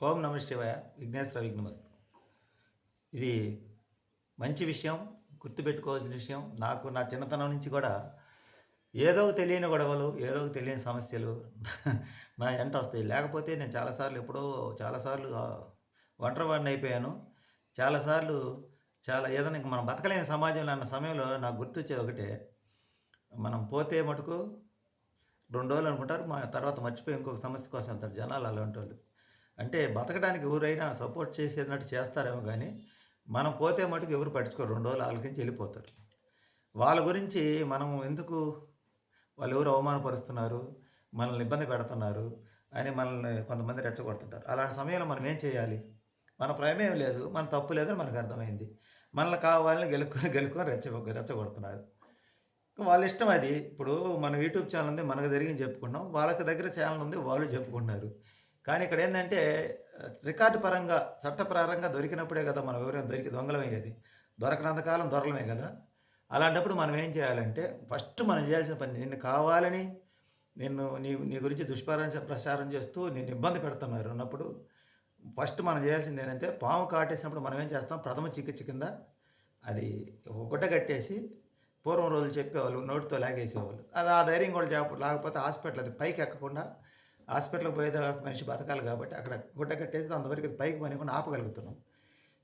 ఓం నమ శివాయ విఘ్నేశ్వర విఘ్నమస్తు ఇది మంచి విషయం గుర్తుపెట్టుకోవాల్సిన విషయం. నాకు నా చిన్నతనం నుంచి కూడా ఏదో ఒక తెలియని గొడవలు ఏదో ఒక తెలియని సమస్యలు నా ఎంట వస్తాయి. లేకపోతే నేను చాలాసార్లు ఎప్పుడో చాలాసార్లు ఒంటరివాడిని అయిపోయాను. చాలాసార్లు చాలా ఏదైనా మనం బతకలేని సమాజంలో అన్న సమయంలో నాకు గుర్తొచ్చేది ఒకటే. మనం పోతే మటుకు రెండు రోజులు అనుకుంటారు మా తర్వాత మర్చిపోయి ఇంకొక సమస్య కోసం వెళ్తారు జనాలు అలాంటి వాళ్ళు అంటే బతకడానికి ఎవరైనా సపోర్ట్ చేసేటట్టు చేస్తారేమో కానీ మనం పోతే మటుకు ఎవరు పట్టించుకోరు. రెండు రోజులు ఆలకించి వెళ్ళిపోతారు. వాళ్ళ గురించి మనం ఎందుకు వాళ్ళు ఎవరు అవమానపరుస్తున్నారు? మనల్ని ఇబ్బంది పెడుతున్నారు అని మనల్ని కొంతమంది రెచ్చగొడుతుంటారు. అలాంటి సమయంలో మనం ఏం చేయాలి? మన ప్రమేయం లేదు మన తప్పు లేదని మనకు అర్థమైంది. మనల్ని కావాలని గెలుక్కొని గెలుక్కొని రెచ్చ రెచ్చగొడుతున్నారు. వాళ్ళ ఇష్టం అది. ఇప్పుడు మన యూట్యూబ్ ఛానల్ ఉంది మనకు జరిగింది చెప్పుకున్నాం. వాళ్ళకి దగ్గర ఛానల్ ఉంది వాళ్ళు చెప్పుకుంటున్నారు. కానీ ఇక్కడ ఏంటంటే రికార్డు పరంగా చట్టపరంగా దొరికినప్పుడే కదా మనం ఎవరైనా దొరికి దొంగలమే దొరకనంతకాలం దొరకనంత కాలం దొరలమే కదా. అలాంటప్పుడు మనం ఏం చేయాలంటే ఫస్ట్ మనం చేయాల్సిన పని నిన్ను కావాలని నిన్ను నీ నీ గురించి దుష్ప్రచారం ప్రచారం చేస్తూ నిన్ను ఇబ్బంది పెడుతున్నారు ఉన్నప్పుడు ఫస్ట్ మనం చేయాల్సింది ఏంటంటే పాము కాటేసినప్పుడు మనం ఏం చేస్తాం ప్రథమ చికిత్స కింద అది ఒక గుడ్డ కట్టేసి పూర్వం రోజులు చెప్పేవాళ్ళు నోటితో లాగేసేవాళ్ళు. అది ఆ ధైర్యం కూడా చెప్ప లేకపోతే హాస్పిటల్ అది పైకి ఎక్కకుండా హాస్పిటల్కి పోయేదాకా మనిషి బతకాలి కాబట్టి అక్కడ గుడ్డ కట్టేసి అంతవరకు పైకి పనికుండా ఆపగలుగుతున్నాం.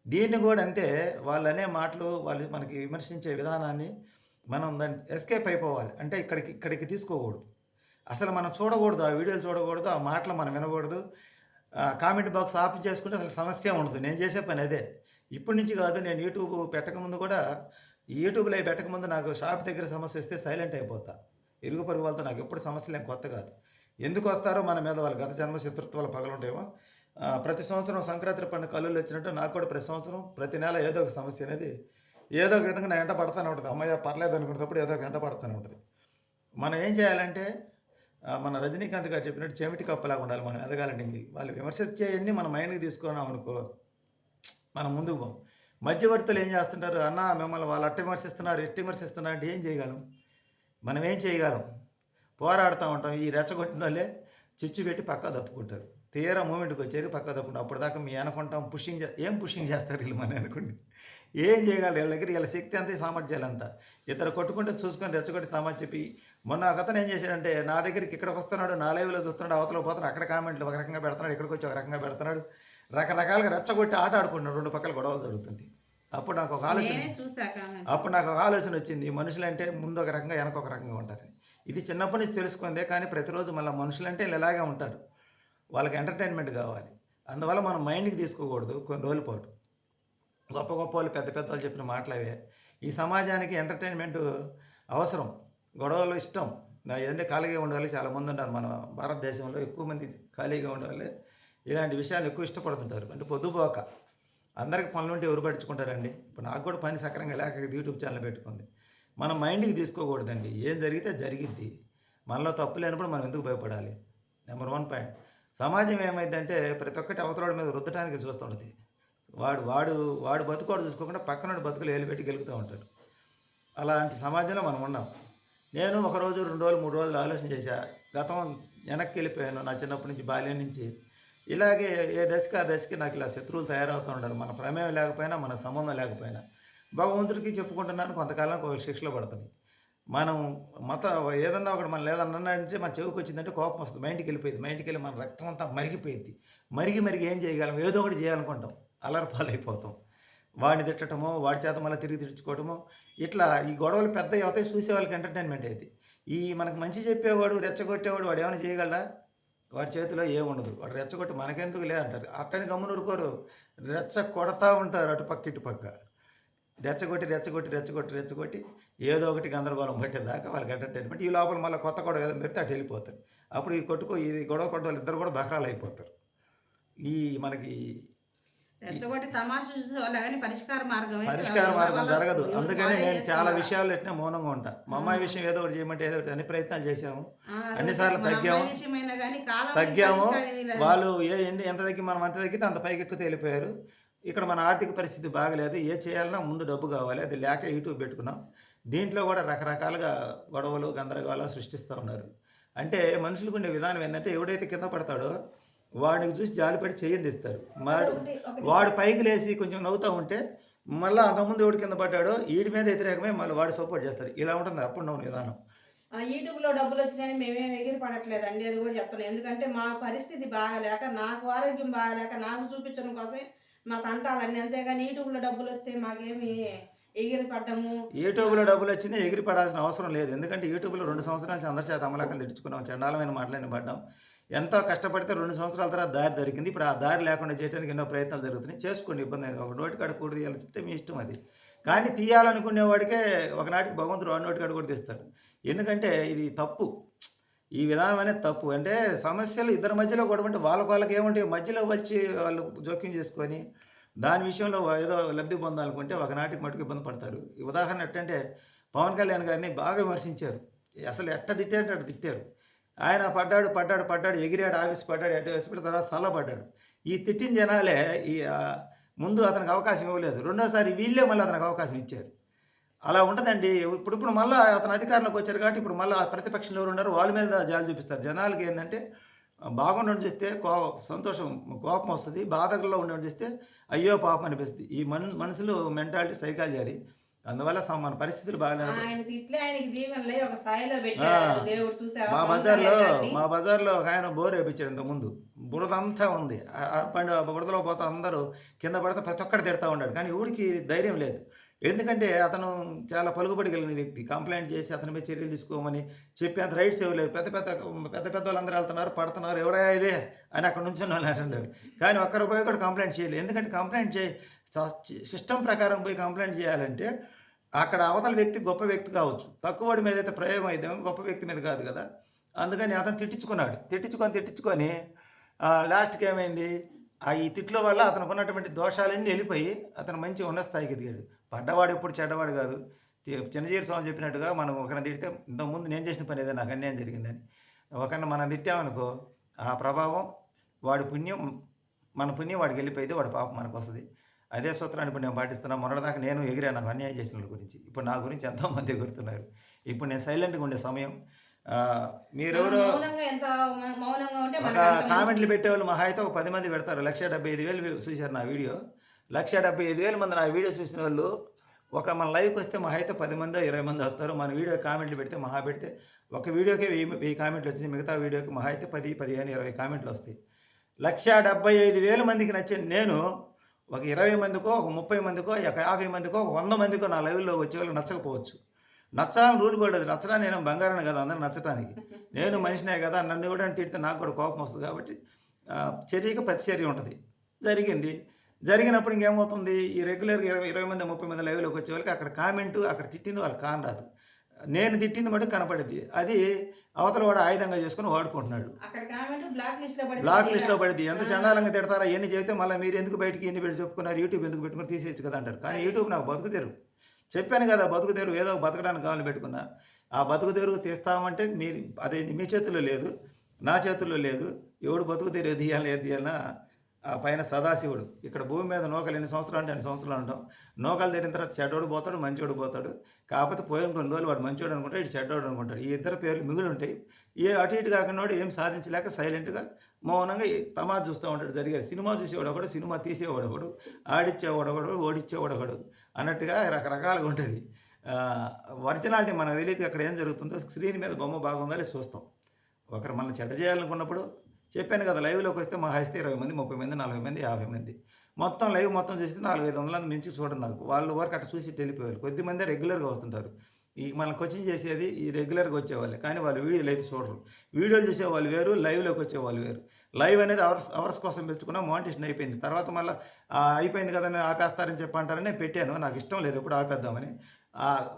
దీన్ని కూడా అంతే వాళ్ళు అనే మాటలు వాళ్ళు మనకి విమర్శించే విధానాన్ని మనం దాన్ని ఎస్కేప్ అయిపోవాలి. అంటే ఇక్కడికి ఇక్కడికి తీసుకోకూడదు. అసలు మనం చూడకూడదు ఆ వీడియోలు చూడకూడదు ఆ మాటలు మనం వినకూడదు. కామెంట్ బాక్స్ ఆఫ్ చేసుకుంటే అసలు సమస్య ఉండదు. నేను చేసే పని అదే. ఇప్పటి నుంచి కాదు నేను యూట్యూబ్ పెట్టకముందు కూడా యూట్యూబ్లో పెట్టకముందు నాకు షాప్ దగ్గర సమస్య వస్తే సైలెంట్ అయిపోతా. ఇరుగు పరుగు వాళ్ళతో నాకు ఎప్పుడు సమస్యలు కొత్త కాదు. ఎందుకు వస్తారో మన మీద వాళ్ళు గత జన్మ శత్రుత్వాలు పగలుంటేమో ప్రతి సంవత్సరం సంక్రాంతి పండుగ కల్లులు వచ్చినట్టు నాకు కూడా ప్రతి సంవత్సరం ప్రతి నెల ఏదో ఒక సమస్య అనేది ఏదో ఒక విధంగా నా ఎంట పడతానే ఉంటుంది. అమ్మయ్య పర్లేదు అనుకున్నప్పుడు ఏదో ఒక ఎంట పడుతూనే ఉంటుంది. మనం ఏం చేయాలంటే మన రజనీకాంత్ గారు చెప్పినట్టు చెమిటి కప్పలాగా ఉండాలి మనం ఎదగాలంటే వాళ్ళు విమర్శించేవన్నీ మన మైండ్కి తీసుకున్నాం అనుకో మనం ముందుకు పోం. మధ్యవర్తులు ఏం చేస్తుంటారు? అన్న మిమ్మల్ని వాళ్ళు అట్ట విమర్శిస్తున్నారు ఎట్టి విమర్శిస్తున్నారు అంటే ఏం చేయగలం? మనం ఏం చేయగలం? పోరాడుతూ ఉంటాం. ఈ రెచ్చగొట్టిన వాళ్ళే చిచ్చు పెట్టి పక్క తప్పుకుంటారు. తీరా మూమెంట్కి వచ్చేది పక్క తప్పుకుంటాం అప్పటిదాకా మీ అనుకుంటాం పుషింగ్ ఏం పుషింగ్ చేస్తారు వీళ్ళు మన అనుకోండి. ఏం చేయగలరు వీళ్ళ దగ్గర? వీళ్ళ శక్తి అంతా సామర్థ్యాలు అంతా. ఇతరు కొట్టుకుంటే చూసుకొని రెచ్చగొట్టి తమా చెప్పి మొన్న ఒక అతను ఏం చేశాడంటే నా దగ్గరికి ఇక్కడికి వస్తున్నాడు నా లైవ్లో చూస్తున్నాడు అవతల పోతున్నాడు అక్కడ కామెంట్లు ఒక రకంగా పెడుతున్నాడు ఇక్కడికి వచ్చి ఒక రకంగా పెడుతున్నాడు. రకరకాలుగా రెచ్చగొట్టి ఆట ఆడుకుంటున్నాడు. రెండు పక్కల గొడవలు జరుగుతుంది అప్పుడు నాకు ఒక ఆలోచన అప్పుడు నాకు ఒక ఆలోచన వచ్చింది. ఈ మనుషులంటే ముందు ఒక రకంగా వెనక ఒక రకంగా ఉంటారు. ఇది చిన్నప్పటి నుంచి తెలుసుకుందే కానీ ప్రతిరోజు మళ్ళీ మనుషులంటే ఇలాగే ఉంటారు. వాళ్ళకి ఎంటర్టైన్మెంట్ కావాలి. అందువల్ల మనం మైండ్కి తీసుకోకూడదు కొన్ని రోజుల పాటు. గొప్ప గొప్ప వాళ్ళు పెద్ద పెద్ద వాళ్ళు చెప్పిన మాటలవే. ఈ సమాజానికి ఎంటర్టైన్మెంట్ అవసరం. గొడవలు ఇష్టం. నా ఏదంటే ఖాళీగా ఉండాలి చాలామంది ఉంటారు. మన భారతదేశంలో ఎక్కువ మంది ఖాళీగా ఉండాలి ఇలాంటి విషయాలు ఎక్కువ ఇష్టపడుతుంటారు. అంటే పొద్దుపోక. అందరికి పనులు ఉంటే ఎవరు పట్టించుకుంటారండి? ఇప్పుడు నాకు కూడా పని సక్రంగా లేక యూట్యూబ్ ఛానల్ పెట్టుకుంది. మన మైండ్కి తీసుకోకూడదండి. ఏం జరిగితే జరిగిద్ది. మనలో తప్పు లేనప్పుడు మనం ఎందుకు భయపడాలి? Number one point. సమాజం ఏమైందంటే ప్రతి ఒక్కటి అవతలాడి మీద రుద్దటానికి చూస్తుంటుంది. వాడు వాడు వాడు బతుకోడు చూసుకోకుండా పక్కన బతుకులు ఏలు గెలుపుతూ గెలుగుతూ ఉంటాడు. అలాంటి సమాజంలో మనం ఉన్నాం. నేను ఒక రోజు రెండు రోజులు మూడు రోజులు ఆలోచన చేశా. గతం వెనక్కి వెళ్ళిపోయాను. నా చిన్నప్పటి నుంచి బాల్యం నుంచి. ఇలాగే ఏ దశకి ఆ దశకి నాకు ఇలా శత్రువులు తయారవుతూ ఉంటారు మన ప్రమేయం లేకపోయినా మన సంబంధం లేకపోయినా. భగవంతుడికి చెప్పుకుంటున్నాను కొంతకాలం ఒక శిక్షలో పడుతుంది మనం మత ఏదన్నా ఒకటి మనం లేదన్నా అంటే మన చెవికి వచ్చిందంటే కోపం వస్తుంది. మైండ్కి వెళ్ళిపోయింది మైండ్కి వెళ్ళి మన రక్తం అంతా మరిగిపోయింది. మరిగి మరిగి ఏం చేయగలం? ఏదో ఒకటి చేయాలనుకుంటాం. అలరపాలైపోతాం వాడిని తిట్టడమో వాడి చేత మళ్ళీ తిరిగి తిట్టుకోవడమో ఇట్లా ఈ గొడవలు పెద్ద అవుతాయి. చూసే వాళ్ళకి ఎంటర్టైన్మెంట్ అయితే ఈ మనకు మంచి చెప్పేవాడు రెచ్చగొట్టేవాడు వాడు ఏమైనా చేయగలడా? వాడి చేతిలో ఏముండదు వాడు రెచ్చగొట్టి మనకెందుకు లే అంటారు. అట్టని గమ్మునూరుకోరు రెచ్చ కొడతా ఉంటారు అటు పక్క ఇటు పక్క. రెచ్చగొట్టి రెచ్చగొట్టి రెచ్చగొట్టి రెచ్చగొట్టి ఏదో ఒకటి గందరగోళం పట్టేదాకా వాళ్ళకి ఎంటర్టైన్మెంట్ ఈ లోపల మళ్ళీ కొత్త గొడవ ఏదో పెడితే అటు వెళ్ళిపోతారు. అప్పుడు ఈ కొట్టుకో ఈ గొడవ పడ్డ వాళ్ళు ఇద్దరు కూడా బకరాలు అయిపోతారు. ఈ మనకి పరిష్కార మార్గం జరగదు. అందుకని నేను చాలా. విషయాలు ఎట్టినా మౌనంగా ఉంటా. మా అమ్మాయి విషయం ఏదో ఒకటి చేయమంటే ఏదో ఒకటి అన్ని ప్రయత్నాలు అదే అన్నిసార్లు తగ్గాము. తగ్గాము. వీళ్ళ- ఏ ఎంత తగ్గి మనం అంత తగ్గితే అంత పైకి ఎక్కువ వెళ్ళిపోయారు. ఇక్కడ మన ఆర్థిక పరిస్థితి బాగలేదు. ఏ చేయాలన్నా ముందు డబ్బు కావాలి. అది లేక యూట్యూబ్ పెట్టుకున్నాం. దీంట్లో కూడా రకరకాలుగా గొడవలు గందరగోళాలు సృష్టిస్తూ ఉన్నారు. అంటే మనుషులకు ఉండే విధానం ఏంటంటే ఎవడైతే కింద పడతాడో వాడిని చూసి జాలిపడి చేయందిస్తారు వాడు వాడు పైకి లేచి కొంచెం నవ్వుతూ ఉంటే మళ్ళీ అంతకుముందు ఎవడు కింద పడ్డాడో వీడి మీద వ్యతిరేకమే మళ్ళీ వాడు సపోర్ట్ చేస్తారు. ఇలా ఉంటుంది అప్ అండ్ డౌన్ విధానం. ఆ యూట్యూబ్లో డబ్బులు వచ్చినాయని మేమేం ఎగిరి పడట్లేదండి. అది కూడా చెప్తున్నాం. ఎందుకంటే మా పరిస్థితి బాగాలేక నాకు ఆరోగ్యం బాగాలేక నాకు చూపించడం కోసమే మా తంటాలన్నీ అంతేగాని యూట్యూబ్లో డబ్బులు వస్తే మాకేమి ఎగిరి పడ్డము యూట్యూబ్లో డబ్బులు వచ్చినా ఎగిరి పడాల్సిన అవసరం లేదు. ఎందుకంటే యూట్యూబ్లో రెండు సంవత్సరాల నుంచి అందరి చేత అమలాకలు తెచ్చుకున్నాం. చండాలమైన మాటలని పడ్డాం. ఎంతో కష్టపడితే రెండు సంవత్సరాల తర్వాత దారి దొరికింది. ఇప్పుడు ఆ దారి లేకుండా చేయడానికి ఎన్నో ప్రయత్నాలు జరుగుతున్నాయి. చేసుకోండి ఇబ్బంది లేదు. ఒక నోటి కాడ కూడి తీయాలంటే మీ ఇష్టం అది. కానీ తీయాలనుకునేవాడికే ఒకనాటికి భగవంతుడు ఆ నోటి కాడ కూడా తీస్తాడు. ఎందుకంటే ఇది తప్పు. ఈ విధానం అనేది తప్పు. అంటే సమస్యలు ఇద్దరి మధ్యలో గొడవ అంటే వాళ్ళకి వాళ్ళకి ఏముంటాయి? మధ్యలో వచ్చి వాళ్ళు జోక్యం చేసుకొని దాని విషయంలో ఏదో లబ్ధి పొందాలనుకుంటే ఒకనాటికి మటుకు ఇబ్బంది పడతారు. ఈ ఉదాహరణ ఎట్టంటే పవన్ కళ్యాణ్ గారిని బాగా విమర్శించారు. అసలు ఎట్ట తిట్టారంటే అట్ట తిట్టారు. ఆయన పడ్డాడు పడ్డాడు పడ్డాడు ఎగిరాడు ఆఫీస్ పడ్డాడు ఎటు వేసిపెట్టి తర్వాత సల్ల పడ్డాడు. ఈ తిట్టిన జనాలే ఈ ముందు అతనికి అవకాశం ఇవ్వలేదు. రెండోసారి వీళ్ళే మళ్ళీ అతనికి అవకాశం ఇచ్చారు. అలా ఉంటుందండి. ఇప్పుడు ఇప్పుడు మళ్ళీ అతను అధికారంలోకి వచ్చారు కాబట్టి ఇప్పుడు మళ్ళీ ప్రతిపక్షంలో ఎవరు ఉన్నారు వాళ్ళ మీద జాలి చూపిస్తారు. జనాలకి ఏంటంటే బాగుండడం చేస్తే కో సంతోషం కోపం వస్తుంది. బాధల్లో ఉండడం చేస్తే అయ్యో పాపం అనిపిస్తుంది. ఈ మన మనసులో మెంటాలిటీ సైకాలజీ అది. అందువల్ల మన పరిస్థితులు చూసావా మా బజార్లో? మా బజార్లో ఒక ఆయన బోర్ వేయించాడు ఇంత ముందు బురద అంతా ఉంది పండు బురదలో పోతా అందరూ కింద పడితే ప్రతి ఒక్కటి తిడతా ఉన్నాడు కానీ ఊరికి ధైర్యం లేదు. ఎందుకంటే అతను చాలా పలుకుబడి కలిగిన వ్యక్తి. కంప్లైంట్ చేసి అతని మీద చర్యలు తీసుకోమని చెప్పి అంత రైట్స్ ఇవ్వలేదు. పెద్ద పెద్ద పెద్ద పెద్ద వాళ్ళందరూ వెళ్తున్నారు పడుతున్నారు. ఎవడా ఇదే అని అక్కడ నుంచి వాళ్ళు అంటున్నారు. కానీ ఒక్క రూపాయి కూడా కంప్లైంట్ చేయలేదు. ఎందుకంటే కంప్లైంట్ చే సిస్టమ్ ప్రకారం పోయి కంప్లైంట్ చేయాలంటే అక్కడ అవతల వ్యక్తి గొప్ప వ్యక్తి కావచ్చు. తక్కువ మీద అయితే ప్రయోగం అయితే గొప్ప వ్యక్తి మీద కాదు కదా. అందుకని అతను తిట్టించుకున్నాడు. తిట్టించుకొని తిట్టించుకొని లాస్ట్కి ఏమైంది? ఆ ఈ తిట్లో వల్ల అతనికి ఉన్నటువంటి దోషాలన్నీ వెళ్ళిపోయి అతను మంచి ఉన్న స్థాయికి ఎదిగాడు. పడ్డవాడు ఎప్పుడు చెడ్డవాడు కాదు. తి- చిన్నజీరి స్వామి చెప్పినట్టుగా మనం ఒకరిని తిడితే ఇంతకుముందు నేను చేసిన పని ఏదో నాకు అన్యాయం జరిగిందని. ఒకరిని మనం తిట్టామనుకో ఆ ప్రభావం వాడి పుణ్యం మన పుణ్యం వాడికి వెళ్ళిపోయింది వాడి పాపం మనకు వస్తుంది. అదే సూత్రాన్ని ఇప్పుడు నేను పాటిస్తున్నా మొన్నటిదాకా నేను ఎగిరాను నాకు అన్యాయం చేసిన వాళ్ళ గురించి. ఇప్పుడు నా గురించి ఎంతోమంది ఎగురుతున్నారు. ఇప్పుడు నేను సైలెంట్గా ఉండే సమయం మీరెవరో. కామెంట్లు పెట్టేవాళ్ళు మహా అయితే ఒక పది మంది పెడతారు. లక్ష డెబ్బై ఐదు వేలు చూశారు నా వీడియో. లక్ష డెబ్బై ఐదు వేల మంది నా వీడియో చూసిన వాళ్ళు ఒక మన లైవ్కి వస్తే మహా అయితే పది మంది ఇరవై మంది వస్తారు. మన వీడియో కామెంట్లు పెడితే మహా పెడితే ఒక వీడియోకే వెయ్యి వెయ్యి కామెంట్లు వచ్చినాయి. మిగతా వీడియోకి మహా అయితే పది పదిహేను ఇరవై కామెంట్లు వస్తాయి. లక్ష డెబ్బై ఐదు వేల మందికి నచ్చిన నేను ఒక ఇరవై మందికో ఒక ముప్పై మందికో ఒక యాభై మందికో ఒక వంద మందికో నా లైవ్లో వచ్చే వాళ్ళు నచ్చకపోవచ్చు. నచ్చాలని రూల్ కూడా నచ్చడానికి నేను బంగారం కదా అందరూ నచ్చటానికి. నేను మనిషినే కదా నన్ను కూడా తిడితే నాకు కూడా కోపం వస్తుంది కాబట్టి చర్యకి ప్రతిచర్య ఉంటుంది. జరిగింది. జరిగినప్పుడు ఇంకేమవుతుంది? ఈ రెగ్యులర్గా ఇరవై ఇరవై మంది ముప్పై మంది లైవ్లోకి వచ్చే వాళ్ళకి అక్కడ కామెంట్ అక్కడ తిట్టింది వాళ్ళకి కాని రాదు. నేను తిట్టింది మటు కనపడింది అది అవతల వాడు ఆయుధంగా చేసుకుని వాడుకుంటున్నాడు. బ్లాక్ లిస్ట్లో పడింది ఎంత చండాలంగా తిడతారా? ఎన్ని చెబితే మళ్ళీ మీరు ఎందుకు బయటికి ఎన్ని పెట్టి చెప్పుకున్నారు? యూట్యూబ్ ఎందుకు పెట్టుకుని తీసేయచ్చు కదా అంటారు. కానీ యూట్యూబ్ నాకు బతుకు తెరువు. చెప్పాను కదా బతుకు తెరువు ఏదో బతకడానికి కావాలని పెట్టుకున్నా. ఆ బతుకు తెరువు తీస్తామంటే మీరు అదే మీ చేతుల్లో లేదు నా చేతుల్లో లేదు. ఎవడు బతుకు తెరువు తీయాలి ఏది తీయాలన్నా ఆ పైన సదాశివుడు. ఇక్కడ భూమి మీద నూకలు ఎన్ని సంవత్సరాలు అంటే ఎన్ని సంవత్సరాలు ఉంటాం. నూకలు తెరిన తర్వాత చెడ్డోడు పోతాడు మంచోడు పోతాడు. కాకపోతే పోయిన కొన్ని రోజులు వాడు మంచోడు అనుకుంటాడు ఇటు చెడ్డోడు అనుకుంటాడు. ఈ ఇద్దరు పేర్లు మిగిలి ఉంటాయి. ఏ అటు ఇటు కాకుండా ఏం సాధించలేక సైలెంట్గా మౌనంగా ఈ చూస్తూ ఉంటాడు. జరిగేది. సినిమా చూసేవాడు ఒకడు సినిమా తీసేవాడు ఒకడు ఆడిచ్చేవాడు ఒకడు ఓడిచ్చేవాడు ఒకడు. అన్నట్టుగా రకరకాలుగా ఉంటుంది. ఒరిజినాలిటీ మనకు తెలియదు అక్కడ ఏం జరుగుతుందో స్క్రీన్ మీద బొమ్మ బాగుందా లేదు చూస్తాం. ఒకరు మనం చెడ్డ చేయాలనుకున్నప్పుడు చెప్పాను కదా లైవ్లోకి వస్తే మా హస్తే ఇరవై మంది ముప్పై మంది నలభై మంది యాభై మంది. మొత్తం లైవ్ మొత్తం చూస్తే నాలుగు ఐదు వందల మంది మించి చూడండి నాకు. వాళ్ళు వరకు అట్లా చూసి వెళ్ళిపోయారు కొద్ది మంది రెగ్యులర్గా వస్తుంటారు. ఈ మనం కోచింగ్ చేసేది ఈ రెగ్యులర్గా వచ్చేవాళ్ళే. కానీ వాళ్ళు వీడియోలు అయితే చూడరు. వీడియోలు చూసే వాళ్ళు వేరు లైవ్లోకి వచ్చే వాళ్ళు వేరు. లైవ్ అనేది అవర్స్ అవర్స్ కోసం పెంచుకున్నా మోనిటేషన్ అయిపోయింది. తర్వాత మళ్ళీ అయిపోయింది కదా నేను ఆపేస్తారని చెప్పి అంటారని నేను పెట్టాను. నాకు ఇష్టం లేదు ఎప్పుడు ఆపేద్దామని.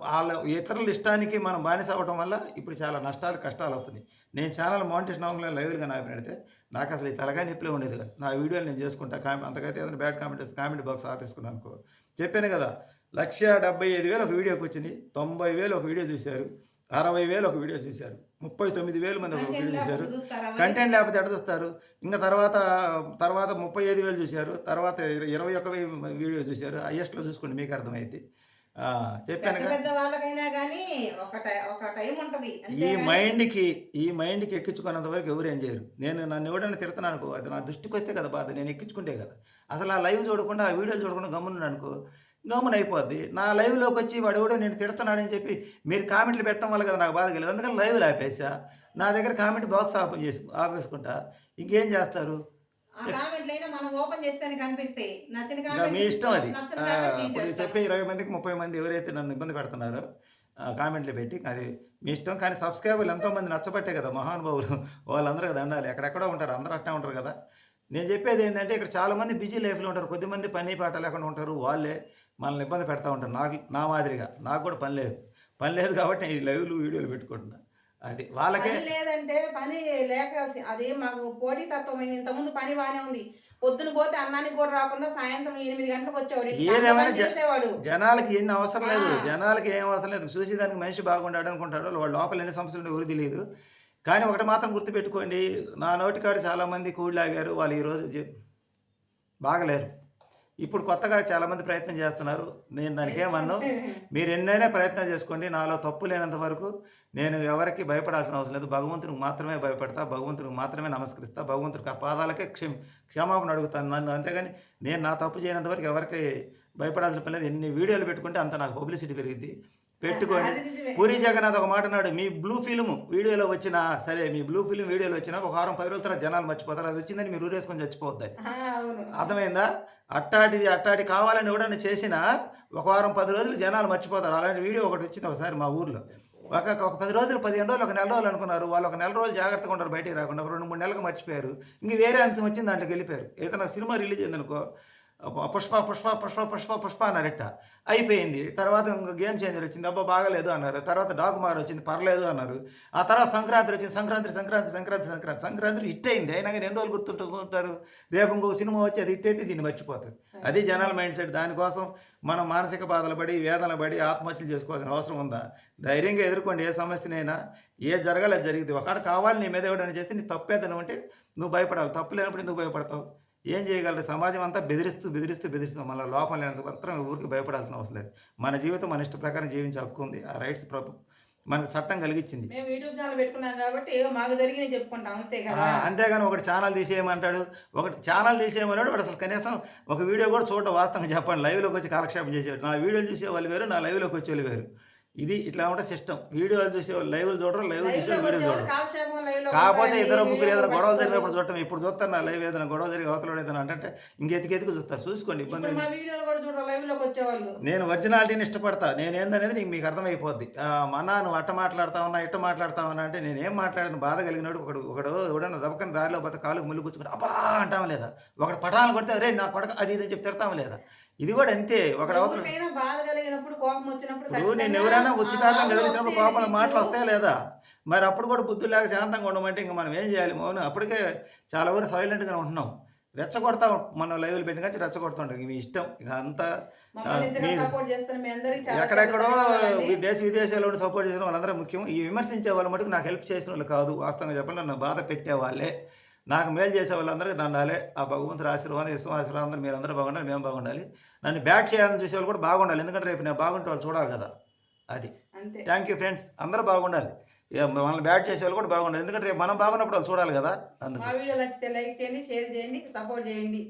వాళ్ళ ఇతరుల ఇష్టానికి మనం బానిస అవ్వడం వల్ల ఇప్పుడు చాలా నష్టాలు కష్టాలు వస్తున్నాయి. నేను ఛానల్ మౌంటేషన్ అవ్వడం లైవ్గా నాకు పెడితే నాకు అసలు ఈ తలగా నొప్పిలో ఉండేది కదా. నా వీడియోలు నేను చేసుకుంటా కామె అంతకైతే ఏదైనా బ్యాడ్ కామెంట్ వస్తే కామెంట్ బాక్స్ ఆపేసుకున్నాను అనుకో. చెప్పాను కదా లక్ష డెబ్బై ఐదు వేలు ఒక వీడియోకి వచ్చింది తొంభై వేలు ఒక వీడియో చూశారు అరవై వేలు ఒక వీడియో చూశారు. ముప్పై తొమ్మిది వేలు మంది వీడియో చూశారు? కంటెంట్ లేకపోతే ఎడ చూస్తారు? ఇంకా తర్వాత తర్వాత ముప్పై ఐదు వేలు చూశారు. తర్వాత ఇర- ఇరవై ఒక్క వీడియో చూశారు. హయ్యెస్ట్లో చూసుకోండి మీకు అర్థమైంది చెప్పాను వాళ్ళకైనా కానీ ఒక టై- ఒక టైం ఉంటది. ఈ మైండ్కి ఈ మైండ్కి ఎక్కించుకున్నంత వరకు ఎవరు ఏం చేయరు. నేను నన్ను ఎవడన్నా తిడుతున్నాను అనుకో అది నా దృష్టికి వస్తే కదా బాధ నేను ఎక్కించుకుంటే కదా. అసలు ఆ లైవ్ చూడకుండా ఆ వీడియోలు చూడకుండా గమ్మున్నాను అనుకో గమ్మున అయిపోద్ది. నా లైవ్లోకి వచ్చి వాడు ఎవడో నేను తిడుతున్నాడని చెప్పి మీరు కామెంట్లు పెట్టడం వల్ల కదా నాకు బాధ కలిగింది. అందుకని లైవ్లు ఆపేసా నా దగ్గర కామెంట్ బాక్స్ ఆపన్ చేసి ఆపేసుకుంటా. ఇంకేం చేస్తారు? మీ ఇష్టం అది. చెప్పే ఇరవై మందికి ముప్పై మంది ఎవరైతే నన్ను ఇబ్బంది పెడుతున్నారో కామెంట్లు పెట్టి అది మీ ఇష్టం. కానీ సబ్స్క్రైబర్లు ఎంతోమంది నచ్చబట్టే కదా మహానుభావులు. వాళ్ళందరూ కదా ఉండాలి. ఎక్కడెక్కడో ఉంటారు. అందరూ అట్టే ఉంటారు కదా. నేను చెప్పేది ఏంటంటే ఇక్కడ చాలామంది బిజీ లైఫ్లో ఉంటారు. కొద్దిమంది పని పాట లేకుండా ఉంటారు. వాళ్ళే. మనల్ని ఇబ్బంది పెడతా ఉంటారు. నాకు నా మాదిరిగా. నాకు కూడా పని లేదు. పని లేదు కాబట్టి నేను ఈ లైవ్లు వీడియోలు పెట్టుకుంటున్నా. అది వాళ్ళకే లేదంటే పని లేక అది మాకు పోటీ తత్వం అయింది. ఇంతకుముందు పని బాగానే ఉంది. పొద్దున పోతే అన్నానికి కూడా రాకుండా సాయంత్రం ఎనిమిది గంటలకు వచ్చేవాడు. ఏదేమైనా చేసేవాడు. జనాలకి ఎన్ని అవసరం లేదు. జనాలకి ఏం అవసరం లేదు. చూసేదానికి మనిషి బాగుండాడు అనుకుంటాడు వాళ్ళ లోపల ఎన్ని సమస్యలు ఎవరు తెలియదు. కానీ ఒకటి మాత్రం గుర్తుపెట్టుకోండి. నా నోటికాడు చాలామంది కూడిలాగారు వాళ్ళు ఈరోజు బాగలేరు. ఇప్పుడు కొత్తగా చాలామంది ప్రయత్నం చేస్తున్నారు. నేను దానికి ఏమన్ను? మీరు ఎన్నైనా ప్రయత్నం చేసుకోండి. నాలో తప్పు లేనంత వరకు నేను ఎవరికి భయపడాల్సిన అవసరం లేదు. భగవంతునికి మాత్రమే భయపడతా భగవంతునికి మాత్రమే నమస్కరిస్తా భగవంతుడికి ఆ పాదాలకే క్షమ క్షమాపణ అడుగుతాను నన్ను. అంతేగాని నేను నా తప్పు చేయనంత వరకు ఎవరికి భయపడాల్సిన పని లేదు. ఎన్ని వీడియోలు పెట్టుకుంటే అంత నాకు పబ్లిసిటీ పెరిగింది పెట్టుకొని. పూరి జగన్నాథ్ ఒక మాట అన్నాడు మీ బ్లూ ఫిల్మ్ వీడియోలో వచ్చినా సరే మీ బ్లూ ఫిల్మ్ వీడియోలో వచ్చినా ఒక వారం పది రోజుల తర్వాత జనాలు మర్చిపోతారు. అది వచ్చిందని మీరు ఊరేసుకొని చచ్చిపోద్ది అర్థమైందా? అట్టాటిది అట్టాటి కావాలని ఎవడన్నా చేసినా ఒక వారం పది రోజులు జనాలు మర్చిపోతారు. అలాంటి వీడియో ఒకటి వచ్చింది ఒకసారి మా ఊర్లో. ఒక ఒక పది రోజులు పదిహేను రోజులు ఒక నెల రోజులు అనుకున్నారు. వాళ్ళు ఒక నెల రోజులు జాగ్రత్తగా ఉంటారు బయటికి రాకుండా. ఒక రెండు మూడు నెలలకు మర్చిపోయారు. ఇంక వేరే అంశం వచ్చింది దాంట్లోకి వెళ్ళిపోయారు. ఏదైనా సినిమా రిలీజ్ అయిందనుకో పుష్ప పుష్ప పుష్ప పుష్ప పుష్ప అన్నారట. అయిపోయింది. తర్వాత ఇంకో గేమ్ చేంజర్ వచ్చింది. అబ్బా బాగలేదు అన్నారు. తర్వాత డాకుమార్ వచ్చింది. పర్లేదు అన్నారు. ఆ తర్వాత సంక్రాంతి వచ్చింది. సంక్రాంతి సంక్రాంతి సంక్రాంతి సంక్రాంతి. సంక్రాంతి హిట్ అయింది. అయినా కానీ ఎన్ని రోజులు గుర్తుంటారు రేపు ఇంకో సినిమా వచ్చి అది హిట్ అయితే దీన్ని మర్చిపోతారు. అది జనాల మైండ్ సెట్. దానికోసం మనం మానసిక బాధలు పడి వేదనలు పడి ఆత్మహత్యలు చేసుకోవాల్సిన అవసరం ఉందా? ధైర్యంగా ఎదుర్కోండి. ఏ సమస్యనైనా ఏ జరగాలి జరిగింది ఒకటి కావాలి నీ మీద ఎవడని చేస్తే నీ తప్పేదనం ఉంటే నువ్వు భయపడాలి. తప్పు లేనప్పుడు ఎందుకు భయపడతావు? ఏం చేయగలరు? సమాజం అంతా బెదిరిస్తూ బెదిరిస్తూ బెదిరిస్తూ మళ్ళీ లోపల లేనంత మాత్రం ఊరికి భయపడాల్సిన అవసరం లేదు. మన జీవితం మన ఇష్ట ప్రకారం జీవించే హక్కు ఉంది. ఆ రైట్స్ మనకు చట్టం కలిగించింది మేము యూట్యూబ్ ఛానల్ పెట్టుకున్నాం కాబట్టి మాకు జరిగినవి చెప్పుకుంటాం అంతే కదా? అంతేగాని ఒకటి ఛానల్ తీసేయమంటాడు ఒకటి ఛానల్ తీసేయమన్నాడు వాడు అసలు కనీసం ఒక వీడియో కూడా చూడటం వాస్తవంగా చెప్పండి. లైవ్లోకి వచ్చి కాలక్షేపం చేసేవాడు. నా వీడియోలు చూసే వాళ్ళు వేరు నా లైవ్లోకి వచ్చే వాళ్ళు వేరు. ఇది ఇట్లా ఉంటే సిస్టమ్ వీడియోలు చూసే లైవ్లు చూడరు లైవ్ లైవ్ చూసే వచ్చేవాళ్ళు చూడరు. లైవ్ కాకపోతే ఇద్దరు ముగ్గురు వీడియో ఏదైనా గొడవలు పట్టుకోరు. జరిగినప్పుడు చూడటం ఇప్పుడు చూస్తాను నా లైవ్ ఏదైనా గొడవ జరిగి అవతల ఏదైనా అంటే ఇంకెతికెతికి చూస్తారు. చూసుకోండి ఇబ్బంది మా లైవ్ నేను ఒరిజినాలిటీని ఇష్టపడతా. నేను ఏందనేది నీకు మీకు అర్థమైపోద్ది. ఆ, మనా నువ్వు అట్ట మాట్లాడతా ఉన్నా ఇట్ట మాట్లాడతా ఉన్నా అంటే నేను ఏం మాట్లాడిన బాధ కలిగినాడు ఒకడు ఒకడు ఎవడన్నా దబకని దారిలో పోతే కాలుకు ముళ్ళు కూర్చుకుంటే అబ్బా అంటాం లేదా? ఒకడు పటాలు కొడితే అరే నా కొడక అది ఇది చెప్పి తిడతాం లేదా? ఇది కూడా అంతే ఒకడు అవతల ఎవరికైనా బాధ కలిగినప్పుడు కోపం వచ్చినప్పుడు ఇప్పుడు నేను ఎవరైనా ఉచితార్థం వస్తే కోపం మాటలు వస్తాయా లేదా? మరి అప్పుడు కూడా బుద్ధి లేక శాంతంగా ఉండమంటే ఇంకా మనం ఏం చేయాలి? మౌనం అప్పటికే చాలా వరకు సైలెంట్గా ఉంటున్నాం. రెచ్చగొడతా మనం లైవ్లు పెట్టి కానీ రెచ్చగొడుతుంటాం మీ ఇష్టం. ఇక అంతా మీరు- ఎక్కడెక్కడో దేశ విదేశాల్లో సపోర్ట్ చేసిన వాళ్ళందరూ ముఖ్యం. ఈ విమర్శించే వాళ్ళ మటుకు నాకు హెల్ప్ చేసిన వాళ్ళు కాదు. వాస్తవంగా చెప్పండి నన్ను బాధ పెట్టే వాళ్ళే. నాకు మేలు చేసే వాళ్ళందరికీ దండాలే. ఆ భగవంతుడు ఆశీర్వాదం విశ్వం ఆశీర్వాదం అందరూ మీరందరూ బాగుండాలి. మేము బాగుండాలి. నన్ను బ్యాట్ చేయాలని చూసే వాళ్ళు కూడా బాగుండాలి. ఎందుకంటే రేపు నేను బాగుంటే వాళ్ళు చూడాలి కదా. అది. థ్యాంక్ యూ ఫ్రెండ్స్ అందరూ బాగుండాలి. మనల్ని బ్యాట్ చేసే వాళ్ళు కూడా బాగుండాలి. ఎందుకంటే రేపు మనం బాగున్నప్పుడు వాళ్ళు చూడాలి కదా. అందుకు. మా వీడియో నచ్చితే లైక్ చేయండి షేర్ చేయండి సపోర్ట్ చేయండి.